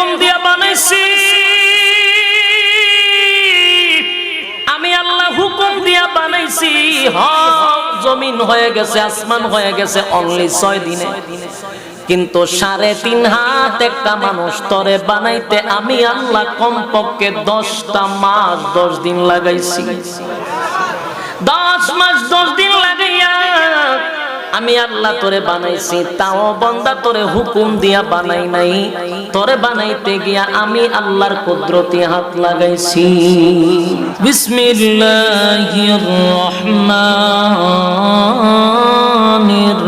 হুকুম দিয়া বানাইছি। আমি আল্লাহ হুকুম দিয়া বানাইছি। জমিন হয়ে গেছে, আসমান হয়ে গেছে অনলি ছয় দিনে। কিন্তু সাড়ে তিন হাত একটা মানুষ তরে বানাইতে আমি আল্লাহ কমপক্ষে দশটা মাস, দশ দিন লাগাইছি। দশ মাস, দশ দিন লাগাইয়া আমি আল্লাহ তোরে বানাইছি, তাও বন্দা তোরে হুকুম দিয়া বানাই নাই। তোরে বানাইতে গিয়া আমি আল্লাহর কুদরতি হাত লাগাইছি। বিসমিল্লাহির রহমানির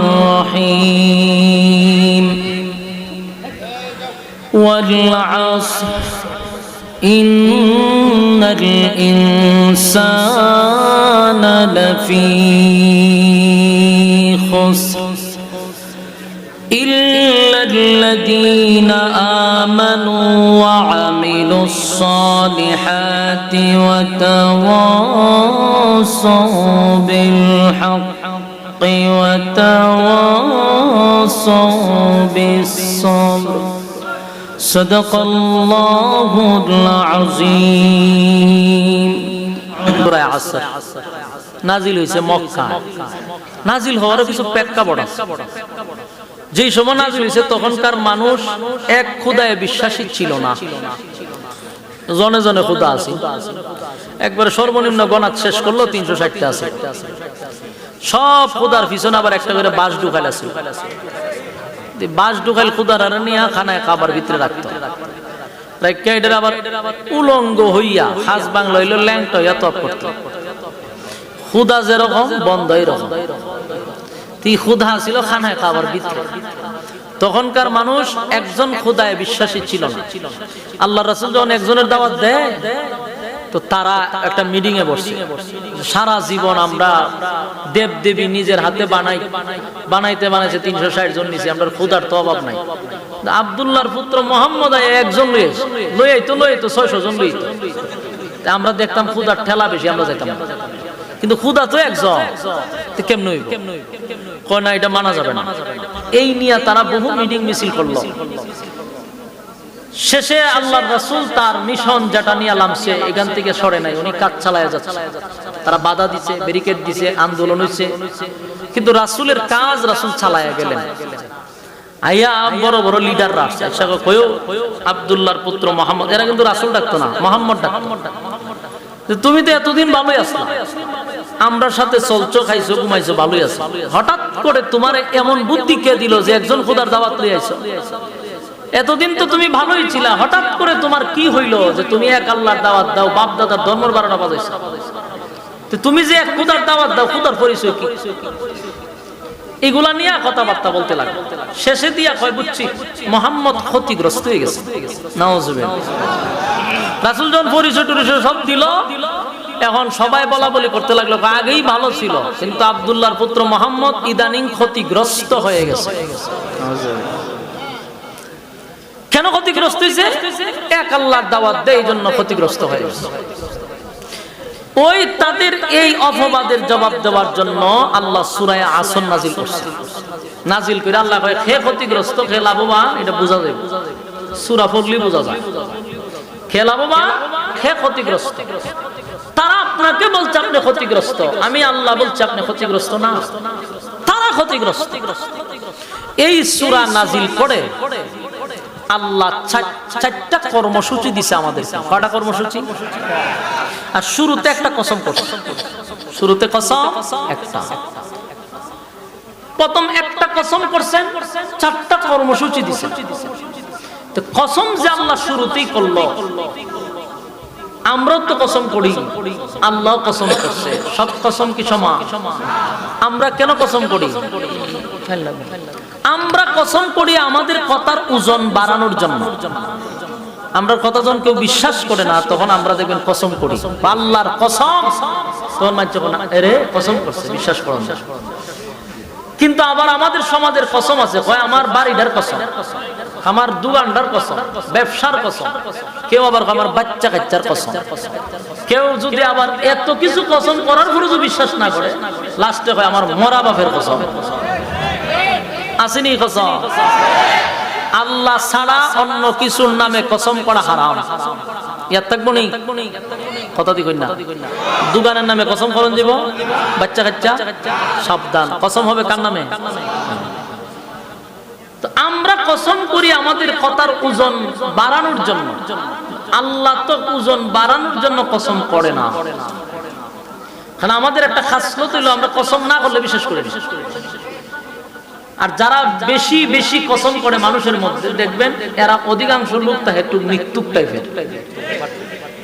রহিম ওয়াল আসর ইন্নাল ইনসানা লাফী। الصالحات وتواصوا بالحق وتواصوا بالصبر صدق الله العظيم সূরা আসর নাজিল হইছে মক্কা নাজিল হওয়ার কিছু প্রেক্ষাপট আছে যেই সময় নাজিল হইছে তখনকার মানুষ এক খুদায় বিশ্বাসী ছিল না জনে জনে খুদা আছে। একবারে সর্বনিম্ন গণাত শেষ করল তিনশো ষাটটা আছে। সব খুদার পিছনে আবার একটা করে বাস ঢুকাইল আছে। বাস ঢুকাইল খুদার আর নিয়ে খানায় খাবার ভিতরে রাখতো। রাইখা এটার আবার উলঙ্গ হইয়া খাস বাংলা হইল ল্যাংট হইয়া তপ করতো। খুদা যেরকম বন্ধ এরকম তুই খুদা ছিল খানায় খাবার ভিতরে। তখনকার মানুষ একজন খুদায় বিশ্বাসী ছিল না। আল্লাহ রাসুল যখন একজনের দাওয়াত দেয়, তো তারা একটা মিটিং এ বসছে সারা জীবন আমরা দেব দেবী নিজের হাতে বানাই। বানাইতে বানাইছে তিনশো ষাট জন নিছি, আমরা খুদার তো অভাব নাই। আবদুল্লাহর পুত্র মোহাম্মদ একজন লই লই তো লই তো, ছয়শো জন লই আমরা দেখতাম খুদার ঠেলা বেশি, আমরা যেতাম কিন্তু খুদা তো একজন। তো কেমন হইব? না, এটা মানা যাবে না। এই নিয়ে তারা বহু মিটিং মিছিল করল। শেষে আল্লাহর রাসূল তার মিশন যেটা নিয়ে লামছে এখান থেকে সরে নাই, উনি কাজ চালায় যাচ্ছে। তারা বাধা দিছে ব্যারিকেড দিছে, আন্দোলন হইছে। কিন্তু রাসূলের কাজ রাসূল চালায়া গেলেন। আইয়া বড় বড় লিডাররা আসছে। আচ্ছা কয়ও আব্দুল্লাহর পুত্র মোহাম্মদ। এরা কিন্তু রাসূল ডাকতো না, মোহাম্মদ ডাকতো। তুমি তো এতদিন ভালোই আছো। আমরা সাথে চলছো, খাইছো, ঘুমাইছো, ভালোই আছো। হঠাৎ করে তোমার এমন বুদ্ধি কে দিল যে একজন খুদার দাওয়াত লই আইছো? এতদিন তো তুমি ভালোই ছিলা, হঠাৎ করে তোমার কি হইল যে তুমি এক আল্লাহর দাওয়াত দাও, বাপ দাদার ধর্মর বারোটা বাজাইছো? তুমি যে এক খুদার দাওয়াত দাও, খুদার পরিচয় কি? এগুলা নিয়ে কথাবার্তা বলতে লাগে শেষে দিয়া কয়, বুঝছি, মোহাম্মদ ক্ষতিগ্রস্ত হয়ে গেছে। নওয়াজবেন রাসুল যখন পরিচয় টরিচয় সব দিল এখন সবাই বলা বলি করতে লাগল আগেই ভালো ছিল, কিন্তু আবদুল্লাহর পুত্র মোহাম্মদ ইদানিং ক্ষতিগ্রস্ত হয়ে গেছে। কেন ক্ষতিগ্রস্ত হয়েছে? এক আল্লাহর দাওয়াত দেয়, এই জন্য ক্ষতিগ্রস্ত হয়ে গেছে। ওই তাদের এই অপবাদের জবাব দেওয়ার জন্য আল্লাহ সুরায় আসন নাজিল করছে। নাজিল করে আল্লাহ কয় খে ক্ষতিগ্রস্ত খে লাভবান এটা বোঝা যাবে সুরা পড়লি বোঝা যায়। খে লাভবান খে ক্ষতিগ্রস্ত। তারা আপনাকে বলছে আপনি ক্ষতিগ্রস্ত। আমি আল্লাহ বলছি আপনি ক্ষতিগ্রস্ত না। তারা ক্ষতিগ্রস্ত। এই সুরা নাজিল করে আল্লাহ চারটা কর্মসূচি দিছে আমাদের কয়টা কর্মসূচি? আর শুরুতে একটা কসম করছে। শুরুতে কসম একটা। প্রথম একটা কসম করছেন চারটা কর্মসূচি দিছে। কসম যে আল্লাহ শুরুতেই করল আমরাও তো কসম করি। আল্লাহ কসম করছে। সব কসম কি সমান? আমরা কেন কসম করি? আমরা কসম করি আমাদের কথার ওজন বাড়ানোর জন্য। আমরা যখন কেউ বিশ্বাস করে না, তখন আমরা দেখবেন কসম করি। আল্লাহর কসম, তখন মানছে কসম করছে, বিশ্বাস করো কিন্তু আবার আমাদের সমাজের কসম আছে, কয় আমার বাড়িটার কসম। আমার দোকানটার কসম, ব্যবসার কসম, কেউ আবার আমার বাচ্চা কাচ্চার কসম। কেউ যদি আবার এত কিছু কসম করার পরে যদি বিশ্বাস না করে, লাস্টে হয় আমার মরা বাপের কসম। আসেনি কসম? আল্লাহ ছাড়া অন্য কিছুর নামে কসম করা হারাম। ইয়ার থাকব নেই কথা দি কই না। দোকানের নামে কসম করন দিব? বাচ্চা কাচ্চা? সাবধান। কসম হবে কার নামে? আমরা কসম করি আমাদের কথার ওজন বাড়ানোর জন্য। আল্লাহ তো ওজন বাড়ানোর জন্য কসম করে না। আমাদের একটা খাসলত হইল আমরা কসম না করলে বিশেষ করে বিশেষ করে আর যারা বেশি বেশি কসম করে মানুষের মধ্যে, দেখবেন এরা অধিকাংশ লোক তা একটু মৃত্যুক টাইপের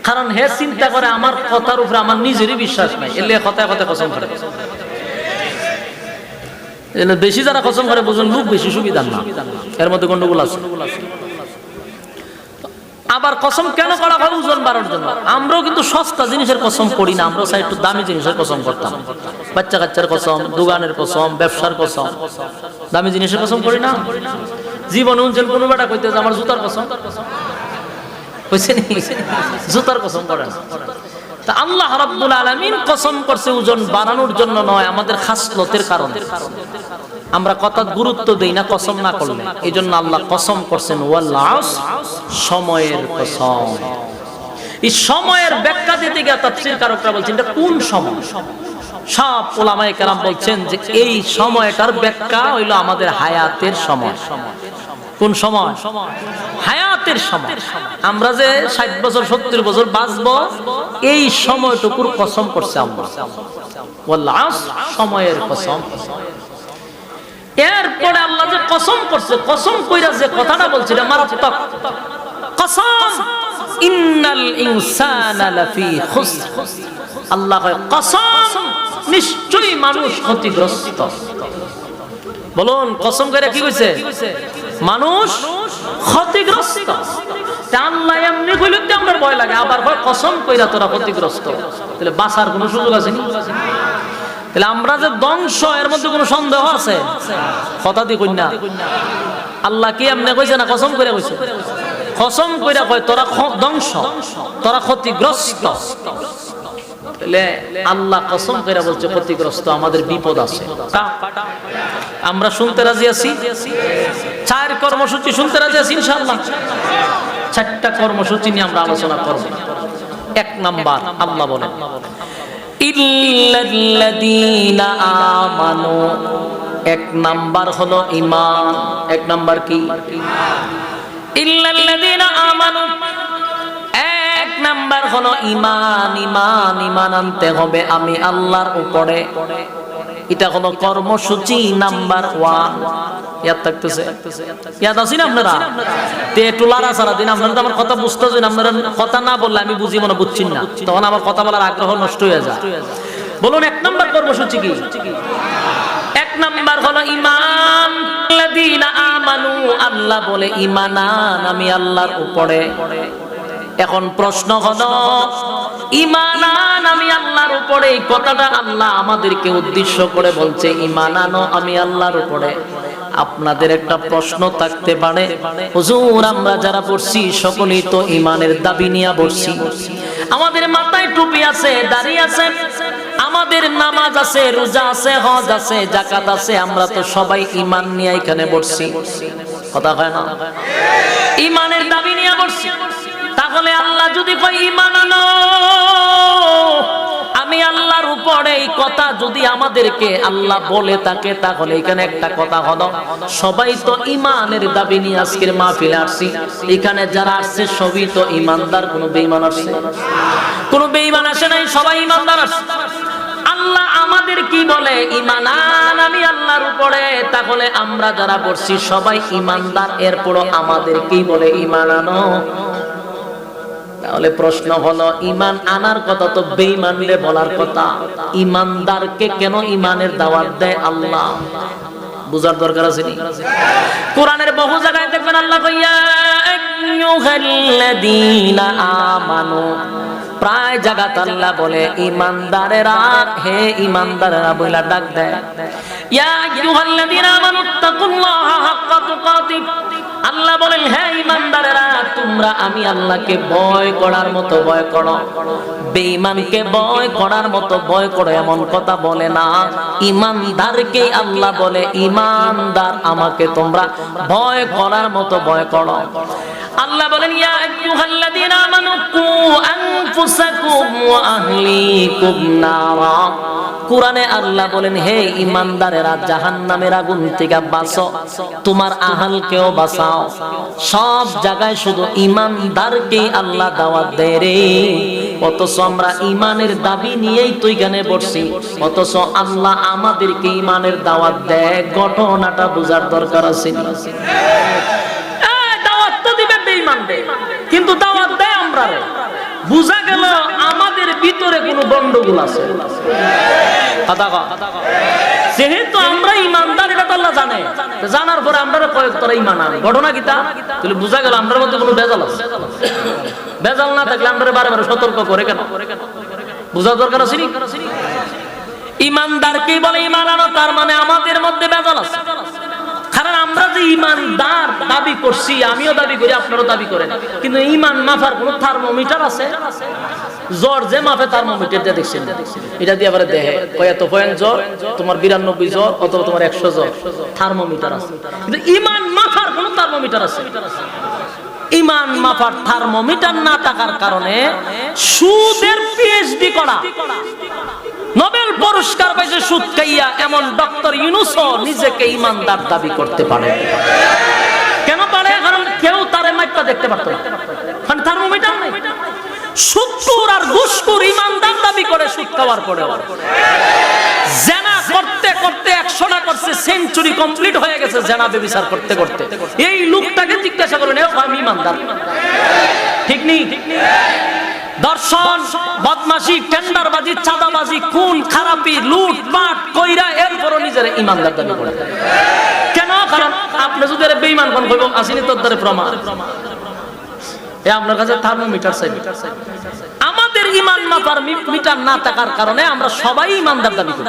কারণ হে চিন্তা করে আমার কথার উপরে আমার নিজেরই বিশ্বাস নাই, এলে কথায় কথায় কসম করে। বেশি যারা কসম করে বুঝুন লোক বেশি সুবিধার না। এর মধ্যে গন্ডগোল আছে। আবার কসম কেন করা হয় ওজন বাড়ার জন্য? আমরাও কিন্তু সস্তা জিনিসের কসম করি না আমরা চাই একটু দামি জিনিসের কসম করতাম। বাচ্চা কাচ্চার কসম, দোকানের কসম, ব্যবসার কসম। দামি জিনিসের কসম করি না। জীবন উঞ্চল কোনো বেটা কইতে আমার জুতার কসম। নি? জুতার কসম করে তা আল্লাহ রাব্বুল আলামিন কসম করছে, ওজন বাড়ানোর জন্য নয়, আমাদের খাসলতের কারণে। আমরা কথা গুরুত্ব দেই না, কসম না করলে। এই জন্য আল্লাহ কসম করছেন ওয়াল্লাহ সময়ের কসম। এই সময়ের ব্যাখ্যা দিতে গিয়ে তাফসীর কারকরা বলছেন, এটা কোন সময়? সব ওলামায়ে কেরাম বলছেন যে এই সময়টার ব্যাখ্যা হইল আমাদের হায়াতের সময়। কোন সময়? হায়াতের সময়। আমরা যে ষাট বছর, সত্তর বছর বাঁচবো, এই সময়টুকুর কসম করছে আমরা সময়ের কসম। এরপরে আল্লাহ যে কসম করছে, কসম কইরা যে কথাটা বলছে মারাত্মক। কসম। ইন্নাল ইনসানা লাফি খুসর। আল্লাহ কয়, কসম নিশ্চয়ই মানুষ ক্ষতিগ্রস্ত। বলুন, কসম করে কি কইছে? মানুষ ক্ষতিগ্রস্ত। আল্লাহ এমনি কইলে তো আমার ভয় লাগে, আবার কয় কসম কইরা তোরা ক্ষতিগ্রস্ত। তাহলে বাঁচার কোনো সুযোগ আছে নি? তাহলে আমরা যে ধ্বংস, এর মধ্যে কোনো সন্দেহ আছে? কথা দি কন্যা আল্লাহ কি এমনি কইছে না কসম করে কইছে? কসম কইরা কয়, তোরা ধ্বংস, তোরা ক্ষতিগ্রস্ত। আল্লাহ কসম করে বলছে, ক্ষতিগ্রস্ত আমাদের বিপদ আছে। আমরা শুনতে রাজি আছি? চার কর্মসূচি শুনতে রাজি আছি চারটা কর্মসূচি নিয়ে আমরা আলোচনা করব। এক নাম্বার, আল্লাহ বলেন, ইল্লাল্লাযীনা এক নাম্বার হলো ঈমান, এক নাম্বার কি? আমানু। নাম্বার হলো ঈমান ঈমান ঈমান আনতে হবে আমি আল্লাহর উপরে। এটা হলো কর্মসূচি নাম্বার ওয়ান। মনে না। তখন কথা নষ্ট বলুন, এক এক ইমান। আল্লাহ বলে, ইমানান আমি আল্লাহর উপরে। এখন প্রশ্ন হলো ইমানান আমি আল্লাহর উপরে? এই কথাটা আল্লাহ আমাদেরকে উদ্দেশ্য করে বলছে ইমানানো আমি আল্লাহর উপরে। আপনাদের একটা প্রশ্ন থাকতে পারে, হুজুর, আমরা যারা পড়ছি, সকলেই তো ইমানের দাবি নিয়ে পড়ছি আমাদের মাথায় টুপি আছে, দাড়ি আছে, আমাদের নামাজ আছে, রোজা আছে, হজ আছে জাকাত আছে, আমরা তো সবাই ইমান নিয়ে এখানে বসছি। কথা হয় না? ইমানের দাবি নিয়ে বসছি। তাহলে আল্লাহ যদি কই ইমান আনো। আমি আল্লাহর উপরে এই কথা যদি আমাদেরকে আল্লাহ বলে থাকে, তাহলে এখানে একটা কথা হলো, সবাই তো ইমানের দাবি নিয়ে আজকের মাহফিলে আসছি। এখানে যারা আসছে, সবই তো ইমানদার, কোনো বেঈমান আসছে কোনো বেঈমান আসে নাই, সবাই ইমানদার আসছে আল্লাহ আমাদের কি বলে? ইমানান আমি আল্লাহর উপরে। তাহলে আমরা যারা পড়ছি সবাই ইমানদার। এরপরও আমাদের কি বলে? ইমানানো তাহলে প্রশ্ন হলো, ইমান আনার কথা তো বেঈমানরে বলার কথা। ইমানদারকে কেন ইমানের দাওয়াত দেয় আল্লাহ? বুঝার দরকার আছে নি? কোরআনের বহু জায়গায় দেখবেন আল্লাহ কইয়া আইয়ুহাল্লাযীনা আমানু প্রায় জায়গাত আল্লাহ বলে, ইমানদারেরা, হে ইমানদারেরা বইলা ডাক দেয়। আল্লাহ বলেন ইমানদারেরা, তোমরা আমি আল্লাহকে ভয় করার মতো ভয় করো। বেঈমানকে ভয় করার মতো ভয় করো, এমন কথা বলে না। ইমানদারকে আল্লাহ বলে, ইমানদার, আমাকে তোমরা ভয় করার মতো ভয় করো। আল্লাহ বলেন, ইয়া আইয়ুহাল্লাযীনা আমানু কু কোরআনে আল্লাহ বলেন, হে ইমানদারেরা আগুন থেকে বাঁচো। তোমার আহালকেও বাঁচাও। সব জায়গায় শুধু ইমানদারকে আল্লাহ দেয় রে। অথচ আমরা ইমানের দাবি নিয়েই তো এখানে বসছি। অথচ আল্লাহ আমাদেরকে ইমানের দাওয়াত দেয়। ঘটনাটা বোঝার দরকার আছে দাওয়াত তো দিবে বেঈমান দেয়। কিন্তু দাওয়াত। বুঝা গেল আমাদের ভিতরে কোনো গন্ডগোল আছে। যেহেতু আমরা ইমানদার, এটা আল্লাহ জানে। জানার পরে আমরা কয়েক তোরা ইমান আনে। ঘটনা কিতা তাহলে বুঝা গেল আমরা মধ্যে কোনো বেজাল আছে। বেজাল না থাকলে আমরা বারে বারে সতর্ক করে কেন? বুঝা দরকার আছে? ইমানদারকে বলে ইমান আনো, তার মানে আমাদের মধ্যে বেজাল আছে। কারণ আমরা যে ইমানদার দাবি করছি, আমিও দাবি করি, আপনারও দাবি করেন। কিন্তু ইমান মাফার কোন থার্মোমিটার আছে? জ্বর যে মাফে থার্মোমিটার দিয়ে দেখছেন। এটা দিয়ে আবার দেহে। কয়, এত পয়েন্ট জ্বর? তোমার বিরানব্বই জ্বর অথবা তোমার একশো জ্বর। থার্মোমিটার আছে। কিন্তু ইমান মাফার কোন থার্মোমিটার আছে? ইমান মাফার থার্মোমিটার না থাকার কারণে সুদের পিএইচডি করা। নোবেল পুরস্কার পাইছে সুদ খাইয়া এমন ডক্টর ইউনুস নিজেকে ইমানদার দাবি করতে পারে। কেন পারে? কারণ কেউ তারে মাইপা দেখতে পারতো না। কারণ তার থার্মোমিটার নেই। সুৎকুর আর ঘুষকুর ইমানদার দাবি করে সুদ খাওয়ার পরে জেনা করতে করতে একশোটা করছে সেঞ্চুরি কমপ্লিট হয়ে গেছে জেনা বেবিচার করতে করতে। এই লোকটাকে জিজ্ঞাসা করবেন "এ, আমি ইমানদার। ঠিক নেই? দর্শন, বদমাশি, টেন্ডারবাজি, চাঁদাবাজি, খুন, খারাপি, লুট পাট কইরা এরপরও নিজের ইমানদার দাবি করে। কেন? কারণ আপনি যদি এর বেঈমান কোন কইব আসিনি তোর দ্বারে প্রমাণ। এ আপনার কাছে থার্মোমিটার চাই। আমাদের ইমান মাপার মিটার না থাকার কারণে আমরা সবাই ইমানদার দাবি করি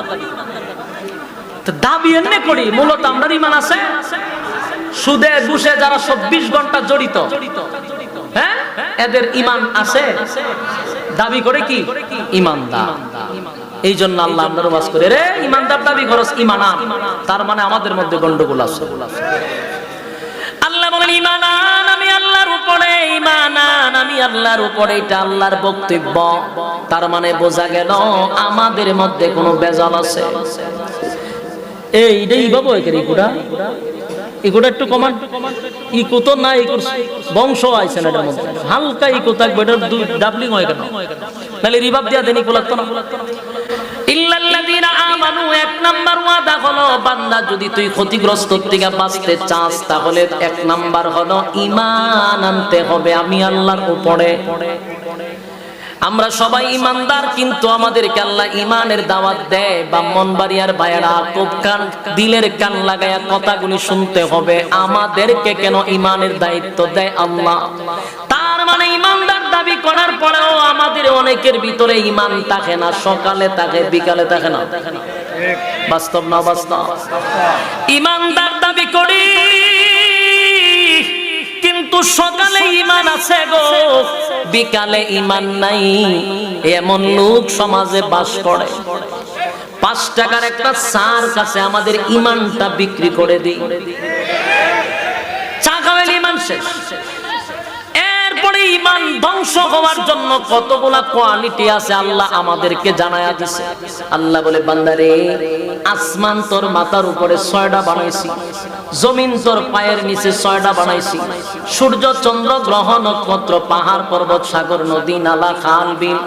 দাবি এমনি করি, মূলত আমরা ইমান আছে। সুদে ঘুষে যারা চব্বিশ ঘণ্টা জড়িত হ্যাঁ? এদের ইমান আছে? দাবি করে কি? ইমানদার। এই জন্য আল্লাহ আমরা ওয়াজ করে। রে ইমানদার দাবি খরচ ইমান। তার মানে আমাদের মধ্যে গন্ডগোল আছে। আল্লাহ বলেন ইমান আন, আমি আল্লাহর উপরে ইমান আন, আমি আল্লাহর উপরে। এটা আল্লাহর বক্তব্য। তার মানে বোঝা গেল আমাদের মধ্যে কোনো বেজাল আছে। এই এটাই বাবু একের ইকুটা ইকুটা একটু কমান। ইকো তো না ইকুর বংশ আইছে না এটার মধ্যে। হালকা ইকো থাকবে এটার দুই ডাবলিং হয় কেন? নাহলে রিভাব দিয়া দেন ইকো লাগতো না। ইল্লাল্লাযীনা আমানু, এক নাম্বার ওয়াদা হলো, বান্দা যদি তুই ক্ষতিগ্রস্ত থেকে বাঁচতে চাস, তাহলে এক নাম্বার হলো, ঈমান আনতে হবে আমি আল্লাহর উপরে। আমরা সবাই ইমানদার, কিন্তু আমাদেরকে আল্লাহ ইমানের দাওয়াত দেয়। ব্রাহ্মণ বাড়িয়ার ভাইয়েরা খুব কান, দিলের কান লাগায়া কথাগুলি শুনতে হবে। আমাদেরকে কেন ইমানের দায়িত্ব দেয় আল্লাহ? তার মানে ইমানদার দাবি করার পরেও আমাদের অনেকের ভিতরে ইমান থাকে না, সকালে থাকে, বিকালে থাকে না। বাস্তব না বাস্তব ইমানদার দাবি করি। কিন্তু সকালে ইমান আছে গো। বিকালে ইমান নাই, এমন লোক সমাজে বাস করে। পাঁচ টাকার একটা সার কাছে আমাদের ইমানটা বিক্রি করে দিই। চা খাওয়ালে ইমান শেষ। এরপরে ইমান ধ্বংস হওয়ার জন্য কতগুলা কোয়ালিটি আছে আল্লাহ আমাদেরকে জানায়া দিছে। আল্লাহ বলে বান্দারে আসমান তোর মাথার উপরে ছয়টা বানাইছি জমিন তোর পায়ের নিচে ছয়টা বানাইছি সূর্য চন্দ্র গ্রহ নক্ষত্র পাহাড় পর্বত সাগর নদী নালা খাল বিল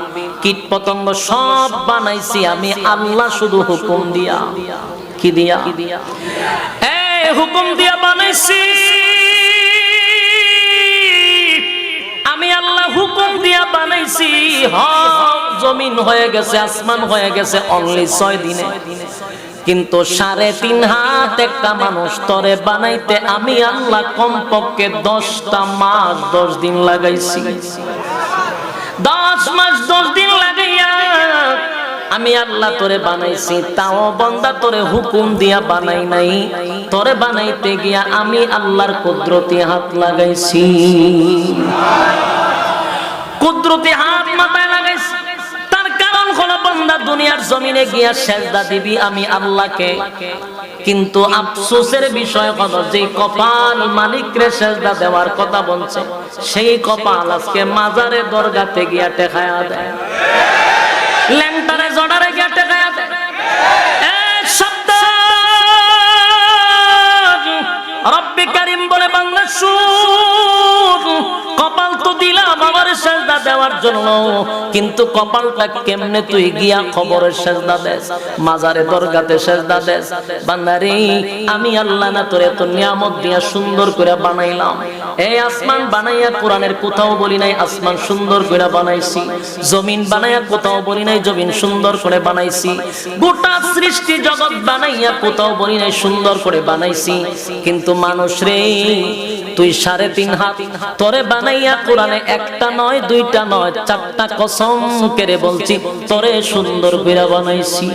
কীট পতঙ্গ সব বানাইছি আমি আল্লাহ শুধু হুকুম দিয়া। কি দিয়া? হুকুম দিয়া বানাইছি। আল্লাহ হুকুম দিয়া বানাইছি। জমিন হয়ে গেছে, আসমান হয়ে গেছে অনলি ছয় দিনে। কিন্তু সাড়ে তিন হাত একটা মানুষ তরে বানাইতে আমি আল্লাহ কমপক্ষে দশটা মাস দশ দিন লাগাইছি। দশ মাস দশ দিন লাগাইয়া আমি আল্লাহ তোরে বানাইছি, তাও বন্দা তোরে হুকুম দিয়া বানাই নাই। তোরে বানাইতে গিয়া আমি আল্লাহর কুদরতি হাত লাগাইছি। কুদরতি হাত মাথায় লাগাইছি। তার কারণ হলো বান্দা দুনিয়ার জমিনে গিয়া সেজদা দিবি আমি আল্লাহকে। কিন্তু আফসোসের বিষয় হলো যে কপাল মালিকরে সেজদা দেওয়ার কথা বলছে, সেই কপাল আজকে মাজারে দরগাতে গিয়া টেকায়া দেয়। ল্যাংটারে জড়ারে গিয়া টেকায়া দেয়। রব্বি কারিম বলে বাংলা কপাল তো দিলাম আমার সেজদা দেওয়ার জন্য। কিন্তু কপালটা কেমনে তুই গিয়া খবরের সেজদা দেস? মাজারে দরগাতে সেজদা দেস? বান্দারে, আমি আল্লাহ না তোর এত নিয়ামত দিয়া সুন্দর করে বানাইলাম। এই আসমান বানাইয়া কোরআনের কোথাও বলি নাই, আসমান সুন্দর করে বানাইছি। জমিন বানাইয়া কোথাও বলি নাই, জমিন সুন্দর করে বানাইছি। গোটা সৃষ্টি জগৎ বানাইয়া কোথাও বলি নাই, সুন্দর করে বানাইছি। কিন্তু মানুষ রে, তুই সাড়ে তিন হাত তোরে বানাইয়া কোরআনে একটা নয়, দুইটা নয়, চারটা কসম কেড়ে বলছি, তোরে সুন্দর করে বানাইছি।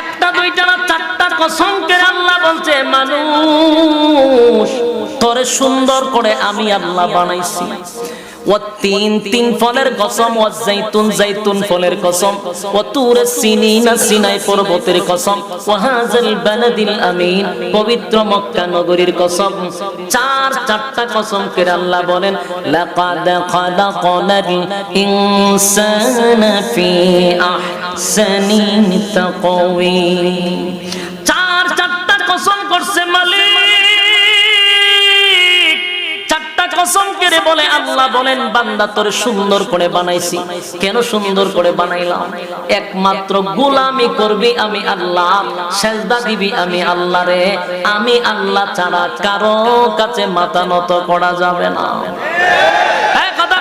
একটা, দুইটা না, চারটা কসম কেড়ে আল্লাহ বলছে, মানুষ, তোরে সুন্দর করে আমি আল্লাহ বানাইছি। ও তিন তিন ফলের কসম ও জাইতুন জাইতুন ফলের কসম ও তুর সিনিনা, সিনাই পর্বতের কসম ও হাজাল বালাদিল আমিন, পবিত্র মক্কা নগরীর কসম। চার, চারটা কসম করে আল্লাহ বলেন, লাকাদ খালাকনাল ইনসানা ফি আহসানি তাকওয়িম। চার, চারটা কসম করছে মালিক। কসম কেড়ে বলে, আল্লাহ বলেন, বান্দা তোর সুন্দর করে বানাইছি। কেন সুন্দর করে বানাইলাম? একমাত্র গোলামি করবি আমি আল্লাহ, সেজদা দিবি আমি আল্লাহ রে। আমি আল্লাহ ছাড়া কারও কাছে মাথা নত করা যাবে না। কথা।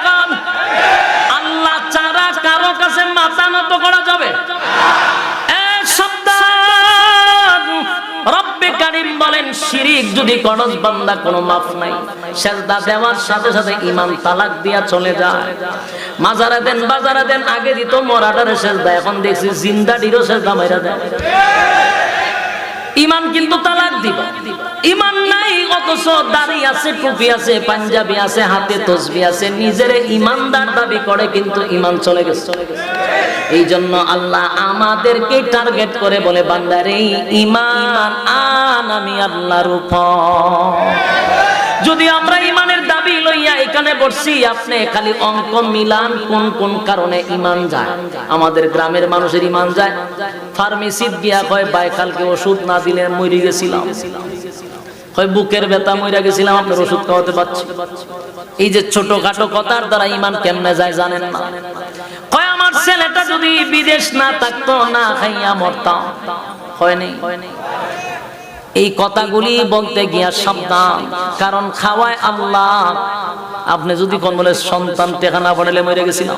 আল্লাহ ছাড়া কারও কাছে মাথা নত করা যাবে? রব্বে কারিম বলেন, শিরিক যদি করস বান্দা কোনো মাফ নাই, সেজদা দেওয়ার সাথে সাথে ইমান তালাক দিয়া চলে যায়। মাজারা দেন, বাজারা দেন, আগে দিত, মরাটারে সেজদা, এখন দেখছি জিন্দাডিরও সেজদা মাইরা দেয়। ইমান কিন্তু তালাক দিব। ইমান নাই, অথচ দাড়ি আছে, টুপি আছে, পাঞ্জাবি আছে, হাতে তসবি আছে, নিজের ইমানদার দাবি করে কিন্তু ইমান চলে গেছে। এই জন্য আল্লাহ আমাদেরকে টার্গেট করে বলে বান্দারে ইমান আন, আমি আল্লাহর উপর। যদি আমরা এখানে বসছি আপনি খালি অঙ্ক মিলান কোন কোন কারণে ইমান যায়। আমাদের গ্রামের মানুষের ইমান যায়। ফার্মেসিত গিয়া কয় বাইকালকে ওষুধ না দিলে মরে গেছিলাম। বুকের ব্যথা মরে গেছিলাম, আপনার ওষুধ খাওয়াতে পারছি। এই যে ছোটখাটো কথার দ্বারা ইমান কেমনে যায় জানেন না? কয়, আমার ছেলেটা যদি বিদেশ না থাকতো, না খাইয়া মরতাম। হয় হয়নি এই কথাগুলি বলতে গিয়া সাবধান। কারণ খাওয়ায় আল্লাহ। আপনি যদি কোন বলে সন্তান টেকা না পড়ালে মরে গেছিলাম।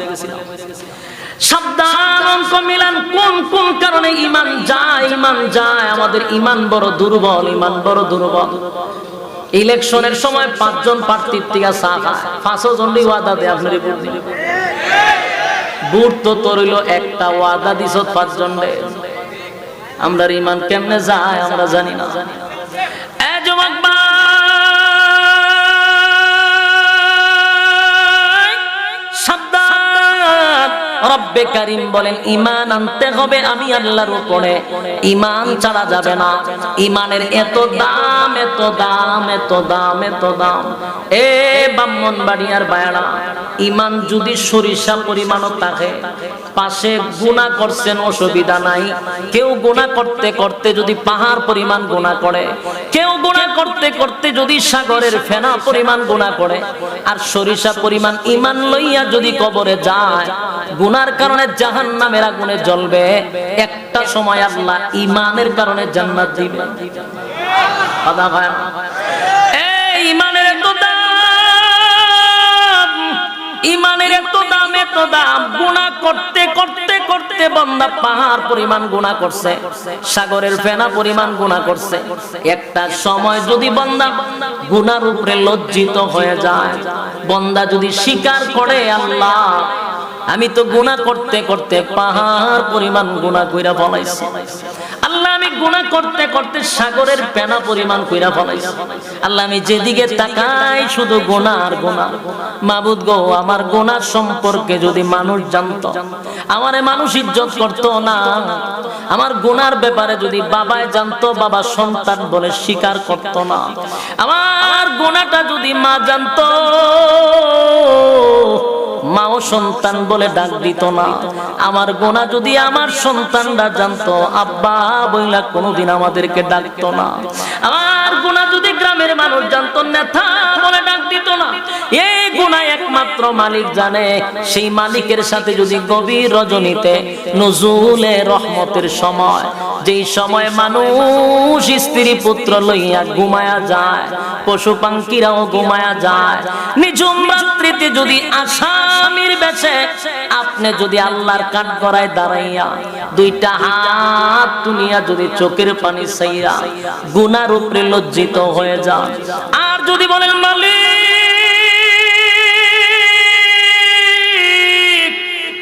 মিলান কোন কোন কারণে ইমান যায় ইমান যায়? আমাদের ইমান বড় দুর্বল ইমান বড় দুর্বল। ইলেকশনের সময় পাঁচজন প্রার্থীর থেকে চা খায়। পাঁচশো জনই ওয়াদা দেয় আপনার বুট তো তোর একটা ওয়াদা দিছ পাঁচজন আমরা ইমান কেমনে যায় আমরা জানি না। জানি যুবক রব্বে কারিম বলেন ইমান আনতে হবে আমি আল্লাহর উপরে। ইমান ছাড়া যাবে না। ইমানের এত দাম এত দাম এত দাম এত দাম। এ ব্রাহ্মণ বাড়িয়ার বায়না ইমান যদি সরিষা পরিমাণও থাকে, পাশে গুণা করছেন, অসুবিধা নাই। কেউ গুণা করতে করতে যদি পাহাড় পরিমাণ গুণা করে, কেউ গুণা করতে করতে যদি সাগরের ফেনা পরিমাণ গুণা করে, আর সরিষা পরিমাণ ইমান লইয়া যদি কবরে যায় গুনার কারণে জাহান নামের আগুনে জ্বলবে। একটা সময় আল্লাহ ইমানের কারণে জান্নাত দিবে। ইমানের এত দাম ইমানের এত দাম এত দাম। গুণা করতে করতে করতে বন্দা পাহাড় পরিমাণ গুণা করছে, সাগরের ফেনা পরিমাণ গুণা করছে। একটা সময় যদি বন্দা গুনার উপরে লজ্জিত হয়ে যায়, বন্দা যদি স্বীকার করে আল্লাহ আমি তো গুনাহ করতে করতে পাহাড় পরিমাণ গুনাহ কইরা ফলাইছি। আল্লাহ, আমি গুনাহ করতে করতে সাগরের পেনা পরিমাণ কইরা ফলাইছি। আল্লাহ, আমি যেদিকে তাকাই শুধু গুনাহ আর গুনাহ। মাবুদ গো, আমার গুনাহ সম্পর্কে যদি মানুষ জানতো, আমারে মানুষ ইজ্জত করতো না। আমার গুনার ব্যাপারে যদি বাবায় জানতো, বাবা সন্তান বলে স্বীকার করতো না। আমার গুনাটা যদি মা জানতো মাও সন্তান বলে ডাক দিত না। আমার গোনা যদি আমার সন্তানরা জানতো, আব্বা বইলা কোনোদিন আমাদেরকে ডাকতো না। আমার গোনা যদি গ্রামের মানুষ জানতো, নেতা বলে ডাক দিত না। এই গুণা একমাত্র মালিক জানে। সেই মালিকের সাথে যদি গভীর রজনীতে, নজুলে রহমতের সময়, যেই সময় মানুষ স্ত্রী পুত্র লইয়া ঘুমায়া যায় পশু পাঙ্কিরাও ঘুমায়া যায়। নিঝুম রাত্রিতে যদি আসামির বেছে আপনি যদি আল্লাহর কাঠ গড়ায় দাঁড়াইয়া দুইটা হাত তুলিয়া যদি চোখের পানি সাইয়া গুনার উপরে লজ্জিত হয়ে যান। আর যদি বলেন, মালিক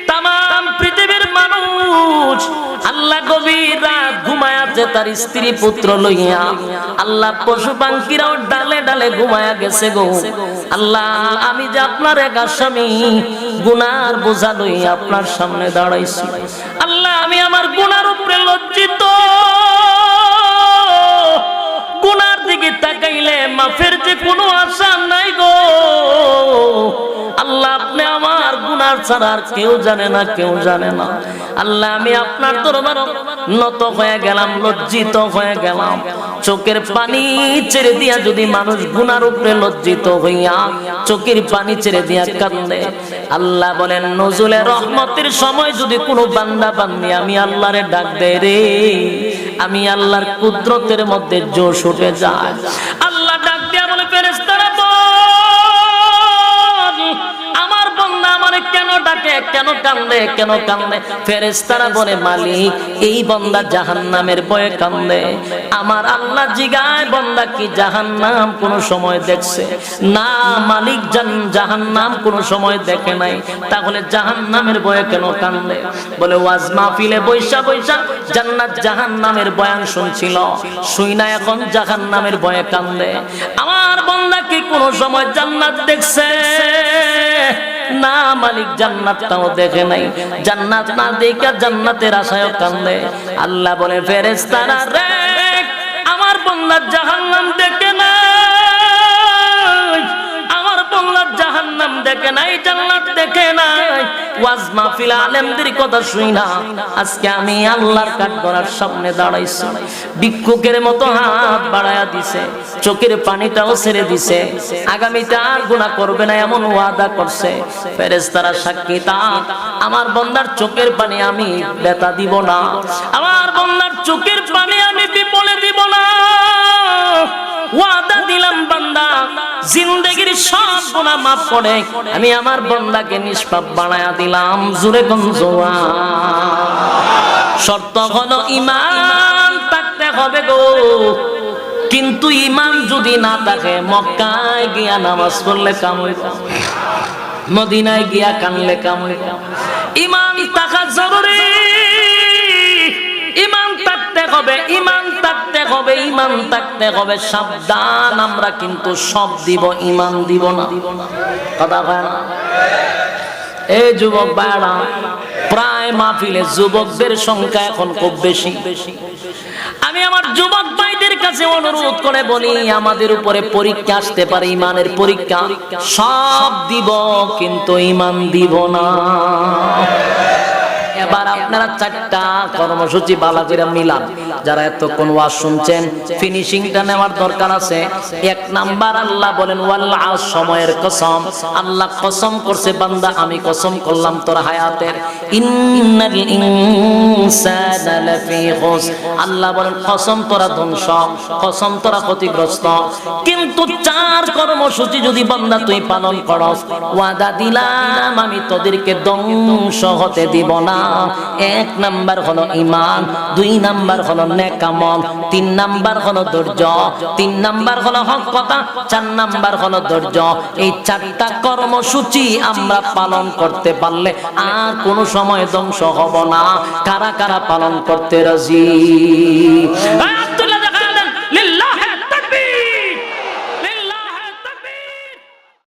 তাম পৃথিবীর মানুষ, আল্লাহ গভীর রাত ঘুমায়াছে তার স্ত্রী পুত্র লইয়া আল্লাহ পশু পাঙ্কিরাও ডালে ডালে ঘুমায়া গেছে গো। আল্লাহ, আমি যে আপনার এক আসামি, গুনার বোঝা লইয়া আপনার সামনে দাঁড়াইছি। আল্লাহ, আমি আমার গুনার উপরে লজ্জিত। গুনার দিকে তাকাইলে মাফের যে কোনো আশা নাই গো। আল্লাহ, আপনি আমার গুনার ছাড়া আর কেউ জানে না, কেউ জানে না। আল্লাহ, আমি আপনার দরবার নত হয়ে গেলাম, লজ্জিত হয়ে গেলাম। চোখের পানি ছেড়ে দিয়া যদি মানুষ গুনার উপরে লজ্জিত হইয়া চোখের পানি ছেড়ে দিয়া কান্দে আল্লাহ বলেন নজুলে রহমতের সময় যদি কোনো বান্দা বান্দি আমি আল্লাহরে ডাক দেয় রে, আমি আল্লাহর কুদরতের মধ্যে জোশ উঠে যায়। আল্লাহ ডাক দিয়া বলে ফেরেশতারা কেন কেন কান্দে কেন কান্দে? ফেরেশতারা বলে, মালিক, এই বন্দা জাহান্নামের ভয়ে কান্দে। আমার আল্লাহ জিগায় বন্দা কি জাহান্নাম কোন সময় দেখছে? না, মালিক জান, জাহান্নাম কোন সময় দেখে নাই। তাহলে জাহান্নামের ভয়ে কেন কান্দে? বলে, ওয়াজ মাহফিলে বৈশা বৈশা জান্নাত জাহান্নামের বয়ান শুনছিল। শুই না এখন, জাহান্নামের ভয়ে কান্দে। আমার বন্দা কি কোন সময় জান্নাত দেখছে? না, মালিক জান্নাতটাও দেখে নাই। জান্নাত না জান্নাতের আশায় কান্দে। আল্লাহ বলে, ফেরেশতারা রে আমার বন্দার জাহান্নাম দেখে না আমার বন্দার জাহান্নাম দেখে নাই, জান্নাত দেখে নাই। ওয়াজ মাহফিল আলেমদের কথা শুই না। আজকে আমি আল্লাহর কাঠ করার সামনে দাঁড়াইছি। ভিক্ষুকের মতো হাত বাড়ায়া দিছে, চোখের পানিটাও ছেড়ে দিছে। আগামীতে আর গুনাহ করবে না এমন ওয়াদা করছে। ফেরেশতারা সাক্ষী, তা আমার বন্দার চোখের পানি আমি বেতা দিব না। আমার বন্দার চোখের পানি আমি বিপলে দিব না। ওয়াদা দিলাম বান্দা, জিন্দেগির সব গুনাহ মাফ করে। আমি আমার বন্দাকে নিষ্পাপ বানায়া দিলাম, জুরে গঞ্জোয়া শর্ত হলো ইমান থাকতে হবে গো। কিন্তু ইমান যদি না থাকে, মক্কায় গিয়া নামাজ পড়লে কাম হইতো মদিনায় গিয়া কানলে কাম হইতো ইমান থাকা জরুরি। ইমান থাকতে হবে ইমান থাকতে হবে ইমান থাকতে হবে, সাবধান, আমরা কিন্তু সব দিব ইমান দিব না। কথা হয় না? এই যুবক ভাইরা প্রায় মাহফিলে যুবকদের সংখ্যা এখন খুব বেশি। আমি আমার যুবক ভাইদের কাছে অনুরোধ করে বলি, আমাদের উপরে পরীক্ষা আসতে পারে ইমানের পরীক্ষা। সব দিব, কিন্তু ইমান দিব না। এবার আপনারা চারটা কর্মসূচি বালা করে মিলান। যারা এতক্ষণ ওয়াজ শুনছেন ফিনিশিংটা নেওয়ার দরকার আছে। এক নাম্বার আল্লাহ বলেন ওয়াল্লাহ সময়ের কসম। আল্লাহ কসম করছে, বান্দা, আমি কসম করলাম তোর হায়াতের। ইন্নাল ইনসানা লাফি খুস আল্লাহ বলেন, কসম তোরা ধ্বংস, কসম তোরা ক্ষতিগ্রস্ত। কিন্তু চার কর্মসূচি যদি বান্দা তুই পালন করস, ওয়াদা দিলাম, আমি তোদেরকে ধ্বংস হতে দিব না। এক নাম্বার হলো ইমান দুই নাম্বার হলো নেকামল, তিন নাম্বার হলো ধৈর্য, তিন নাম্বার হলো হক কথা, চার নাম্বার হলো ধৈর্য। এই চারটা কর্মসূচি আমরা পালন করতে পারলে আর কোনো সময় ধ্বংস হব না। কারা কারা পালন করতে রাজি? আব্দুল্লাহ দেখালেন, লিল্লাহ।